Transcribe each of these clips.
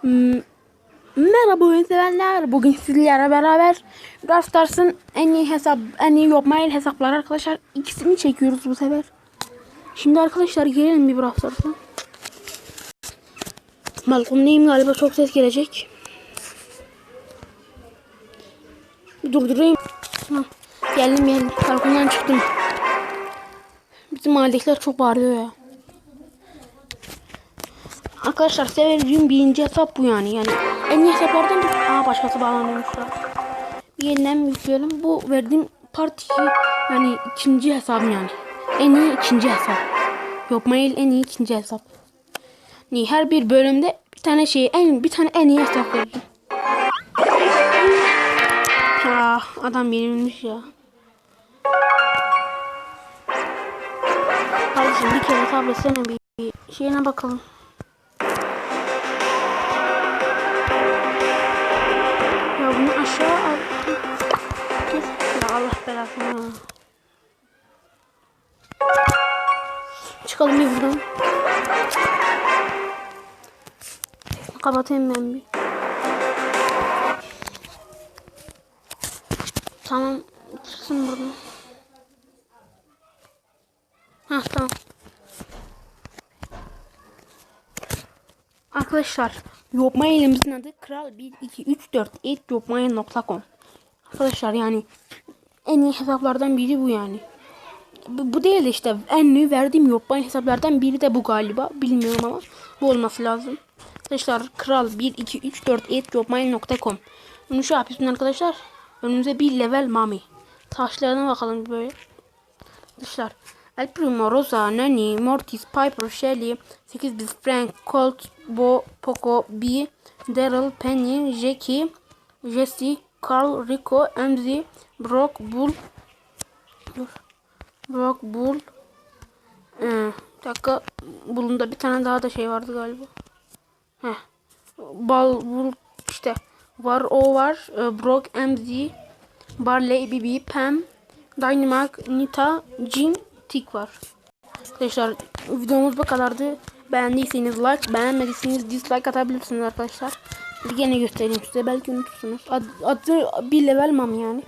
Hmm, Merhaba oyun sevenler. Bugün sizlerle beraber Brawl Stars'ın en iyi hesap, en iyi Yopmail hesapları arkadaşlar. İkisini çekiyoruz bu sefer. Şimdi arkadaşlar gelelim bir Brawl Stars'a. Balkondayım galiba çok ses gelecek. Durdurayım. Ha, geldim geldim. Balkondan çıktım. Bizim mahalledekiler çok bağırıyor ya. Arkadaşlar size verdiğim birinci hesap bu yani. Yani en iyi hesaplardan bir... Aa başkası bağlanıyormuş an. Bir yeniden yükleyelim. Bu verdiğim part 2 yani ikinci hesabım yani. En iyi ikinci hesap. Yok mail en iyi ikinci hesap. Yani her bir bölümde bir tane şey en bir tane en iyi hesap verdim. Ya adam yenilmiş ya. Kardeşim bir kere tabletsene bir bir şeyine bakalım. Allah belasını. Çıkalım bir buradan. Kapatayım ben bir. Tamam. Çıksın buradan. Ha tamam. Arkadaşlar Yopmail'imizin adı kral 1 2 3 4 yopmail.com Arkadaşlar yani en iyi hesaplardan biri bu yani. Bu, bu değil de işte en iyi verdiğim Yopmail hesaplardan biri de bu galiba. Bilmiyorum ama bu olması lazım. Arkadaşlar kral 1 2 3 4 yopmail.com Bunu şu yapıyorsun arkadaşlar. Önümüze bir level mami. Taşlarına bakalım böyle. Arkadaşlar El Primo, Rosa, Nani, Mortis, Piper, Shelly, 8 bit Frank, Colt, Bo, Poco, B, Daryl, Penny, Jackie, Jesse, Carl, Rico, Emzy, Brock, Bull, Brock, Bull, ee, bir dakika, Bull'un da bir tane daha da şey vardı galiba. Heh, Bal, Bull, işte var o var, ee, Brock, Emzy, Barley, Bibi, Pam, Dynamite, Nita, Jin, Tik var. Arkadaşlar videomuz bu kadardı. Beğendiyseniz like, beğenmediyseniz dislike atabilirsiniz arkadaşlar. Bir gene göstereyim size belki unutursunuz. Ad, adı bir level mam yani.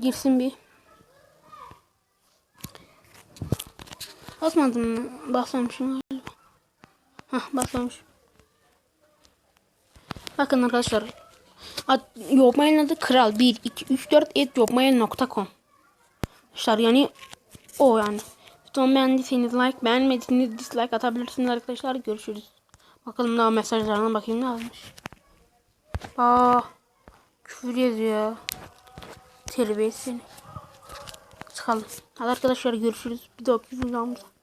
Girsin bir. Basmadım mı? Basmamışım galiba. Hah basmamış. Bakın arkadaşlar. Ad, Yopmail'in adı kral 1 2 3 4 et yopmail.com Arkadaşlar yani o yani. Lütfen beğendiyseniz like, beğenmediyseniz dislike atabilirsiniz arkadaşlar. Görüşürüz. Bakalım daha mesajlarına bakayım ne yazmış. Aa, küfür yazıyor. Terbiyesini. Çıkalım. Hadi arkadaşlar görüşürüz. Bir dahaki videomuzda.